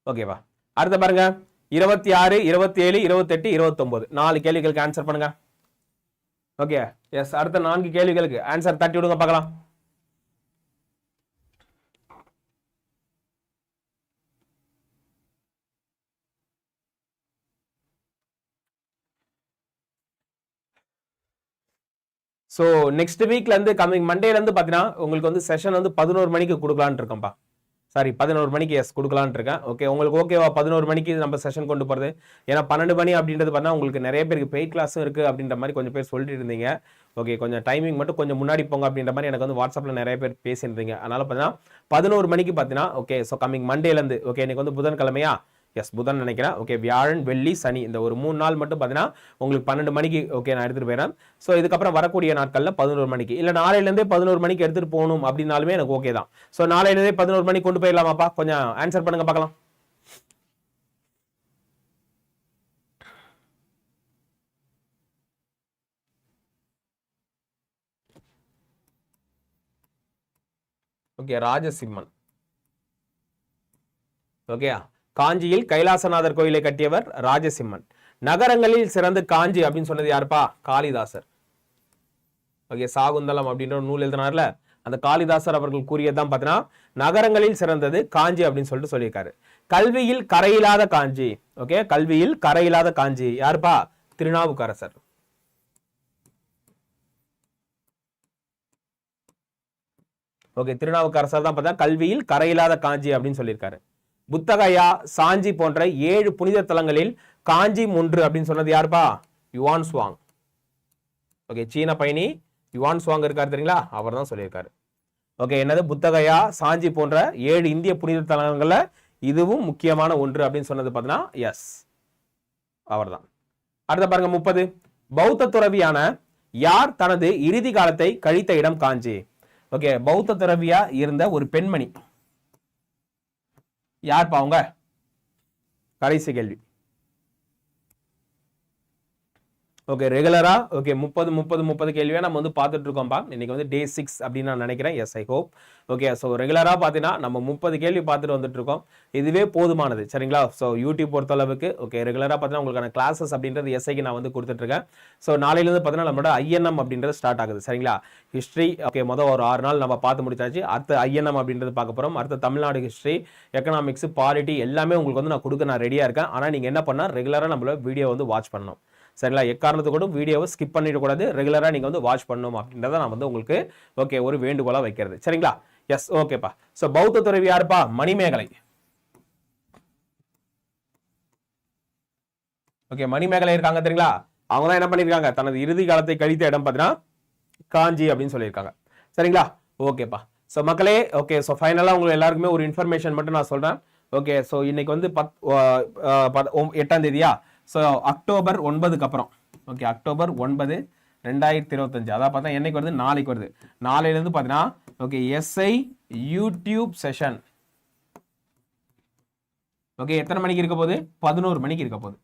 ஓகேவா அடுத்த பாருங்க. இருபத்தி ஆறு இருபத்தி ஏழு இருபத்தெட்டு இருபத்தொன்பது நாலு கேள்விகளுக்கு ஆன்சர் பண்ணுங்க. ஓகே எஸ் அடுத்த நான்கு கேள்விகளுக்கு ஆன்சர் தட்டி விடுங்க பார்க்கலாம். ஸோ நெக்ஸ்ட் வீக்லேருந்து கம்மிங் கமிங் பார்த்தீங்கன்னா உங்களுக்கு வந்து செஷன் வந்து பதினோரு மணிக்கு கொடுக்கலான்னு இருக்கேன்ப்பா சாரி பதினோரு மணிக்கு எஸ் கொடுக்கலான்ட்டு இருக்கேன். ஓகே உங்களுக்கு ஓகேவா பதினோரு மணிக்கு நம்ம செஷன் கொண்டு போகிறது ஏன்னா பன்னெண்டு மணி அப்படின்றது பார்த்தா உங்களுக்கு நிறைய பேருக்கு பெய்ட் கிளாஸும் இருக்குது அப்படின்ற மாதிரி கொஞ்சம் பேர் சொல்லிட்டு இருந்தீங்க ஓகே கொஞ்சம் டைமிங் மட்டும் கொஞ்சம் முன்னாடி போங்க அப்படின்ற மாதிரி எனக்கு வந்து வாட்ஸ்அப்பில் நிறைய பேர் பேசியிருந்தீங்க. அதனால் பார்த்தீங்கன்னா பதினோரு மணிக்கு பார்த்தீங்கன்னா ஓகே ஸோ கம்மிங் மண்டேலேருந்து ஓகே இன்னைக்கு வந்து புதன்கிழமையா? எஸ் புதன் நினைக்கிறேன். ஓகே வியாழன் வெள்ளி சனி. இந்த ஒரு மூணு நாள் மட்டும் பார்த்தீங்கன்னா உங்களுக்கு பன்னெண்டு மணிக்கு ஓகே நான் எடுத்துகிட்டு போயிடறேன். ஸோ இதுக்கப்புறம் வரக்கூடிய நாட்களில் பதினோரு மணிக்கு. இல்லை நாளையிலேருந்தே பதினோரு மணிக்கு எடுத்துகிட்டு போகணும் அப்படின்னாலுமே எனக்கு ஓகே தான். ஸோ நாளையிலேருந்தே பதினோரு மணிக்கு கொண்டு போயிடலாமாப்பா? கொஞ்சம் ஆன்சர் பண்ணுங்க பார்க்கலாம். ஓகே ராஜசிம்மன். ஓகேயா காஞ்சியில் கைலாசநாதர் கோயிலை கட்டியவர் ராஜசிம்மன். நகரங்களில் சிறந்து காஞ்சி அப்படின்னு சொன்னது யாருப்பா? காளிதாசர். ஓகே சாகுந்தலம் அப்படின்ற நூல் எழுதினார்ல. அந்த காளிதாசர் அவர்கள் கூறியதான் பார்த்தீங்கன்னா நகரங்களில் சிறந்தது காஞ்சி அப்படின்னு சொல்லிட்டு சொல்லியிருக்காரு. கல்வியில் கரையில்லாத காஞ்சி. ஓகே கல்வியில் கரையில்லாத காஞ்சி. யாருப்பா? திருநாவுக்கரசர். ஓகே திருநாவுக்கரசர் தான் பார்த்தா கல்வியில் கரையில்லாத காஞ்சி அப்படின்னு சொல்லியிருக்காரு. புத்தகையா சாஞ்சி போன்ற ஏழு புனித தலங்களில் காஞ்சி ஒன்று அப்படின்னு சொன்னது யாருப்பா? Yuan Chwang. ஓகே சீன பயணி யுவான் சுவாங் இருக்கார் தெரியுங்களா? அவர் தான் சொல்லியிருக்காரு. ஓகே என்னது? புத்தகையா சாஞ்சி போன்ற ஏழு இந்திய புனித தலங்களில் இதுவும் முக்கியமான ஒன்று அப்படின்னு சொன்னது பார்த்தீங்கன்னா எஸ் அவர் தான் அடுத்த பாருங்க முப்பது. பௌத்த துறவியான யார் தனது இறுதி காலத்தை கழித்த இடம் காஞ்சி? ஓகே பௌத்த துறவியா இருந்த ஒரு பெண்மணி. யார்ப்பா அவங்க கடைசி கேள்வி ஓகே ரெகுலராக ஓகே முப்பது முப்பது முப்பது கேள்வியாக நம்ம வந்து பார்த்துட்டு இருக்கோம்ப்பா இன்னைக்கு வந்து டே சிக்ஸ் அப்படின்னு நான் நினைக்கிறேன். Yes I hope okay so ரெகுலராக பார்த்தீங்கன்னா நம்ம முப்பது கேள்வி பார்த்துட்டு வந்துட்டு இருக்கோம் இதுவே போதுமானது சரிங்களா? ஸோ யூடியூப் பொறுத்தளவுக்கு ஓகே ரெகுலராக பார்த்தீங்கன்னா உங்களுக்கான கிளாஸஸ் அப்படின்றது எஸ்ஐக்கு நான் வந்து கொடுத்துட்ருக்கேன். ஸோ நாளையிலேருந்து பார்த்தீங்கன்னா நம்மளோட ஐஎன்எம் அப்படின்றது ஸ்டார்ட் ஆகுது சரிங்களா? ஹிஸ்ட்ரி ஓகே மொதல் ஒரு ஆறு நாள் நம்ம பார்த்து முடிச்சாச்சு. அடுத்த ஐஎன்எம் அப்படின்றது பார்க்க போகிறோம் அடுத்த தமிழ்நாடு ஹிஸ்ட்ரி எக்கனாமிக்ஸ் பாலிட்டி எல்லாமே உங்களுக்கு வந்து நான் கொடுக்க நான் ரெடியாக இருக்கேன். ஆனால் நீங்கள் என்ன பண்ணால் ரெகுலராக நம்மள வீடியோ வந்து வாட்ச் பண்ணணும். சரிங்களா? எக்காரணத்து கூட வீடியோவை ஸ்கிப் பண்ணிடக்கூடாது ரெகுலராக நீங்கள் வந்து வாட்ச் பண்ணணும் அப்படின்றத நான் வந்து உங்களுக்கு ஓகே ஒரு வேண்டுகோளாக வைக்கிறது. சரிங்களா? எஸ் ஓகேப்பா ஸோ பௌத்த துறவி யாருப்பா? மணிமேகலை. ஓகே மணிமேகலை இருக்காங்க தெரியுங்களா? அவங்க தான் என்ன பண்ணியிருக்காங்க தனது இறுதி காலத்தை கழித்த இடம் பார்த்தீங்கன்னா காஞ்சி அப்படின்னு சொல்லியிருக்காங்க. சரிங்களா? ஓகேப்பா ஸோ மக்களே ஓகே ஸோ ஃபைனலாக உங்களுக்கு எல்லாருக்குமே ஒரு இன்ஃபர்மேஷன் மட்டும் நான் சொல்கிறேன் ஓகே ஸோ இன்னைக்கு வந்து பத் எட்டாம் தேதியா? ஸோ அக்டோபர் ஒன்பதுக்கு அப்புறம். ஓகே அக்டோபர் ஒன்பது ரெண்டாயிரத்தி இருபத்தஞ்சு. அதான் பார்த்தா என்னைக்கு வருது? நாளைக்கு வருது. நாளையிலேருந்து பார்த்தீங்கன்னா okay SI YouTube session okay எத்தனை மணிக்கு இருக்க போகுது? பதினோரு மணிக்கு இருக்க போகுது.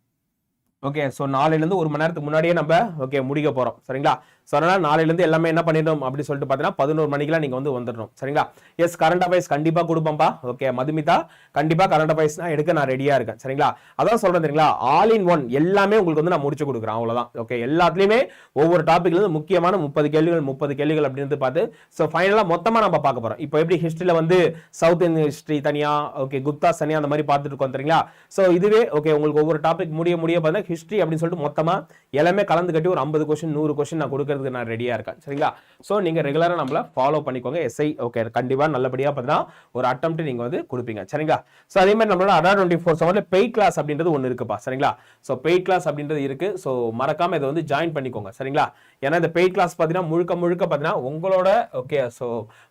ஓகே ஸோ நாளையிலேருந்து ஒரு மணி நேரத்துக்கு முன்னாடியே நம்ம ஓகே முடிக்க போகிறோம் சரிங்களா? ஸோ அதனால் நாளையிலேருந்து எல்லாமே என்ன பண்ணிடணும் அப்படின்னு சொல்லிட்டு பார்த்தீங்கன்னா பதினோரு மணிக்கெலாம் நீங்கள் வந்து வந்துடணும். சரிங்களா? எஸ் கரண்ட் அஃபைர்ஸ் கண்டிப்பாக கொடுப்போம்ப்பா ஓகே மதுமிதா கண்டிப்பாக கரண்ட் அஃபைர்ஸ் எடுக்க நான் ரெடியாக இருக்கேன். சரிங்களா? அதான் சொல்கிறேன் தெரியுங்களா? ஆல் இன் ஒன் எல்லாமே உங்களுக்கு வந்து நான் முடிச்சு கொடுக்குறேன். அவ்வளோதான் ஓகே எல்லாத்துலேயுமே ஒவ்வொரு டாப்பிக்லேருந்து முக்கியமான முப்பது கேள்விகள் முப்பது கேள்விகள் அப்படின்னு பார்த்து ஸோ ஃபைனலாக மொத்தமாக நம்ம பார்க்க போகிறோம் இப்போ எப்படி ஹிஸ்ட்ரியில் வந்து சவுத் இந்தியன் ஹிஸ்ட்ரி தனியாக ஓகே குப்தா தனியாக அந்த மாதிரி பார்த்துட்டு இருக்கோம் தெரியுங்களா? ஸோ இதுவே ஓகே உங்களுக்கு ஒவ்வொரு டாபிக் முடிய முடிய பார்த்தீங்கன்னா ஹிஸ்ட்ரி அப்படின்னு சொல்லிட்டு மொத்தமாக எல்லாமே கலந்து கட்டி ஒரு ஐம்பது கொஸ்டின் நூறு கொஸ்டின் நான் கொடுக்குறேன் கொடுக்கறதுக்கு நான் ரெடியாக இருக்கேன். சரிங்களா? ஸோ நீங்கள் ரெகுலராக நம்மள ஃபாலோ பண்ணிக்கோங்க. எஸ்ஐ ஓகே கண்டிப்பாக நல்லபடியாக பார்த்தீங்கன்னா ஒரு அட்டம் நீங்கள் வந்து கொடுப்பீங்க. சரிங்களா? ஸோ அதே மாதிரி நம்மளோட அடா டுவெண்ட்டி ஃபோர் செவனில் பெய்ட் கிளாஸ் அப்படின்றது ஒன்று இருக்குப்பா. சரிங்களா? ஸோ பெய்ட் கிளாஸ் அப்படின்றது இருக்கு. ஸோ மறக்காம இதை வந்து ஜாயின் பண்ணிக்கோங்க. சரிங்களா? ஏன்னா இந்த பெய்ட் கிளாஸ் பார்த்தீங்கன்னா முழுக்க முழுக்க பார்த்தீங்கன்னா உங்களோட ஓகே ஸோ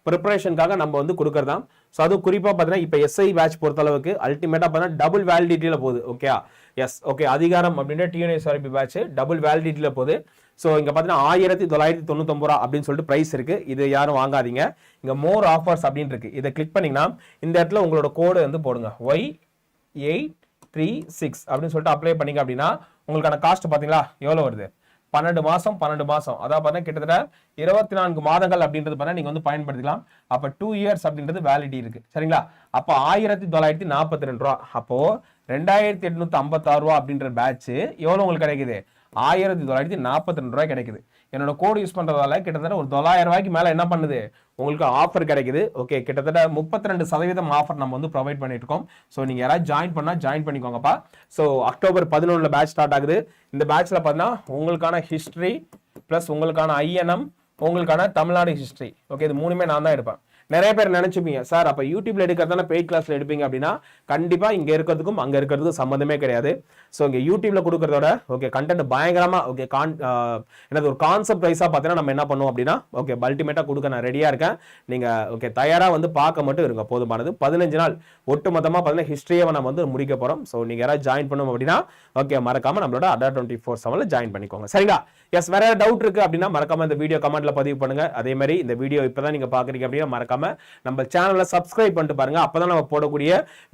ப்ரிப்பரேஷனுக்காக நம்ம வந்து கொடுக்கறதா ஸோ அதுவும் குறிப்பாக பார்த்தீங்கன்னா இப்போ எஸ்ஐ பேட்ச் பொறுத்தளவுக்கு அல்டிமேட்டாக பார்த்தீங்கன்னா டபுள் வேலிடிட்டியில் போகுது. ஓகே எஸ் ஓகே அதிகாரம் அப்படின்ற டிஎன்எஸ்ஆர்பி பேட்ச் டபுள் வேலிடிட்டியில் போகுது. ஸோ இங்கே பார்த்தீங்கன்னா ஆயிரத்தி தொள்ளாயிரத்தி தொண்ணூத்தொம்பது ரூபா அப்படின்னு சொல்லிட்டு ப்ரைஸ் இருக்குது இது யாரும் வாங்காதீங்க. இங்கே மோர் ஆஃபர்ஸ் அப்படின்னு இருக்குது இதை கிளிக் பண்ணிங்கன்னா இந்த இடத்துல உங்களோட கோடு வந்து போடுங்க. ஒய் எயிட் த்ரீ சிக்ஸ் அப்படின்னு சொல்லிட்டு அப்ளை பண்ணீங்க அப்படின்னா உங்களுக்கான காஸ்ட் பார்த்தீங்களா எவ்வளோ வருது? பன்னெண்டு மாதம் பன்னெண்டு மாதம் அதாவது பார்த்தீங்கன்னா கிட்டத்தட்ட இருபத்தி நான்கு மாதங்கள் அப்படின்றது பார்த்தீங்கன்னா நீங்கள் வந்து பயன்படுத்திக்கலாம். அப்போ டூ இயர்ஸ் அப்படின்றது வேலிடி இருக்குது சரிங்களா? அப்போ ஆயிரத்தி தொள்ளாயிரத்தி நாற்பத்தி ரெண்டு ரூபா. அப்போ ரெண்டாயிரத்தி எட்நூற்றி ஐம்பத்தாறு ரூபா அப்படின்ற பேட்ச் எவ்வளோ உங்களுக்கு கிடைக்குது? ஆயிரத்தி தொள்ளாயிரத்தி நாற்பத்தி ரெண்டு ரூபாய் கிடைக்குது. என்னோட கோடு யூஸ் பண்ணுறதால கிட்டத்தட்ட ஒரு தொள்ளாயிரம் ரூபாய்க்கு மேலே என்ன பண்ணுது? உங்களுக்கு ஆஃபர் கிடைக்குது. ஓகே கிட்டத்தட்ட முப்பத்தி ரெண்டு சதவீதம் ஆஃபர் நம்ம வந்து ப்ரொவைட் பண்ணிட்டு இருக்கோம். ஸோ நீங்கள் யாராவது ஜாயின் பண்ணால் ஜாயின் பண்ணிக்கோங்கப்பா. ஸோ அக்டோபர் பதினொன்றில் பேட்ச் ஸ்டார்ட் ஆகுது. இந்த பேட்ச்சில் பார்த்தீங்கன்னா உங்களுக்கான ஹிஸ்ட்ரி ப்ளஸ் உங்களுக்கான ஐஎன்எம் உங்களுக்கான தமிழ்நாடு ஹிஸ்ட்ரி ஓகே இது மூணுமே நான் தான் எடுப்பேன். நிறைய பேர் நினைச்சுப்பீங்க சார் அப்போ யூடியூப்ல எடுக்கிறதான பெய்ட் கிளாஸ்ல எடுப்பீங்க அப்படின்னா கண்டிப்பா இங்க இருக்கிறதுக்கும் அங்க இருக்கிறதுக்கும் சம்மந்தமே கிடையாது. ஸோ இங்க யூடியூப்ல கொடுக்கறதோட ஓகே கண்டென்ட் பயங்கரமா ஓகே கான் என்னது ஒரு கான்செப்ட் வைஸா பார்த்தீங்கன்னா நம்ம என்ன பண்ணுவோம் அப்படின்னா ஓகே அல்டிமேட்டா கொடுக்க நான் ரெடியா இருக்கேன். நீங்க ஓகே தயாரா வந்து பார்க்க மட்டும் இருங்க போதுமானது. பதினஞ்சு நாள் ஒட்டு மொத்தமா பார்த்தீங்கன்னா ஹிஸ்டரியை நம்ம வந்து முடிக்க போறோம். ஸோ நீங்க யாராவது ஜாயின் பண்ணணும் அப்படின்னா ஓகே மறக்காம நம்மளோட அடா டுவெண்ட்டி ஃபோர் செவன்ல ஜாயின் பண்ணிக்கோங்க. சரிங்களா? எஸ் வேற டவுட் இருக்கு அப்படின்னா மறக்காம இந்த வீடியோ கமெண்ட்ல பதிவு பண்ணுங்க. அதே மாதிரி இந்த வீடியோ இப்பதான் நீங்க பாக்குறீங்க அப்படின்னா மறக்காம நம்ம சேனலை சப்ஸ்கிரைப் பண்ணிட்டு பாருங்க. அப்பதான் நம்ம போடக்கூடிய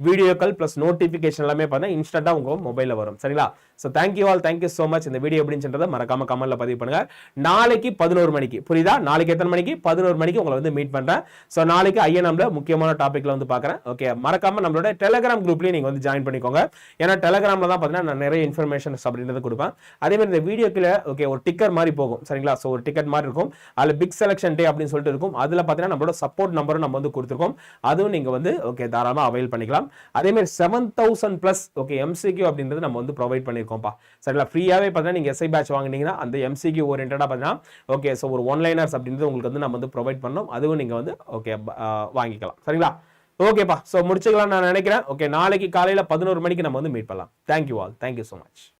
வீடியோக்கள் பிளஸ் நோட்டிபிகேஷன் எல்லாமே பார்த்தா இன்ஸ்டன்டா உங்க மொபைல்ல வரும். சரிங்களா? So thank you all thank you so much இந்த வீடியோ எப்படின்றத மறக்காம கமெண்ட்ல பதிவு பண்ணுங்க. நாளைக்கு பதினோரு மணிக்கு. புரியுதா? நாளைக்கு எத்தனை மணிக்கு? பதினோரு மணிக்கு உங்களை வந்து மீட் பண்றேன். ஸோ நாளைக்கு ஐஎன்எம்ல முக்கியமான டாபிக்ல வந்து பார்க்குறேன். ஓகே மறக்காம நம்மளோட டெலகிராம் குரூப்லேயும் நீங்க வந்து ஜாயின் பண்ணிக்கோங்க. ஏன்னா டெலகிராம்ல தான் பார்த்தீங்கன்னா நான் நிறைய இன்ஃபர்மேஷன்ஸ் அப்படின்றது கொடுப்பேன். அதே மாதிரி இந்த வீடியோக்குள்ள ஓகே ஒரு டிக்கர் மாதிரி போகும். சரிங்களா? ஸோ ஒரு டிக்கெட் மாதிரி இருக்கும். அதில் பிக் செலெக்ஷன் டே அப்படின்னு சொல்லிட்டு இருக்கும். அதில் பார்த்தீங்கன்னா நம்மளோட சப்போர்ட் நம்பரும் நம்ம வந்து கொடுத்துருக்கோம். அதுவும் நீங்கள் வந்து ஓகே தாராளமாக அவைல் பண்ணிக்கலாம். அதே மாதிரி seven thousand plus okay MCQ அப்படின்றது நம்ம வந்து ப்ரொவைட் இருக்கும்ப்பா சரிங்களா? ஃப்ரீயாகவே பார்த்தீங்கன்னா நீங்கள் எஸ்ஐ பேட்ச் வாங்கினீங்கன்னா அந்த எம்சிக்யூ ஓரியன்டாக பார்த்தீங்கன்னா ஓகே ஸோ ஒரு ஒன்லைனர்ஸ் அப்படின்றது உங்களுக்கு வந்து நம்ம வந்து ப்ரொவைட் பண்ணோம். அதுவும் நீங்கள் வந்து ஓகே வாங்கிக்கலாம். சரிங்களா? ஓகேப்பா ஸோ முடிச்சுக்கலாம் நான் நினைக்கிறேன். ஓகே நாளைக்கு காலையில் பதினோரு மணிக்கு நம்ம வந்து மீட் பண்ணலாம். Thank you all thank you so much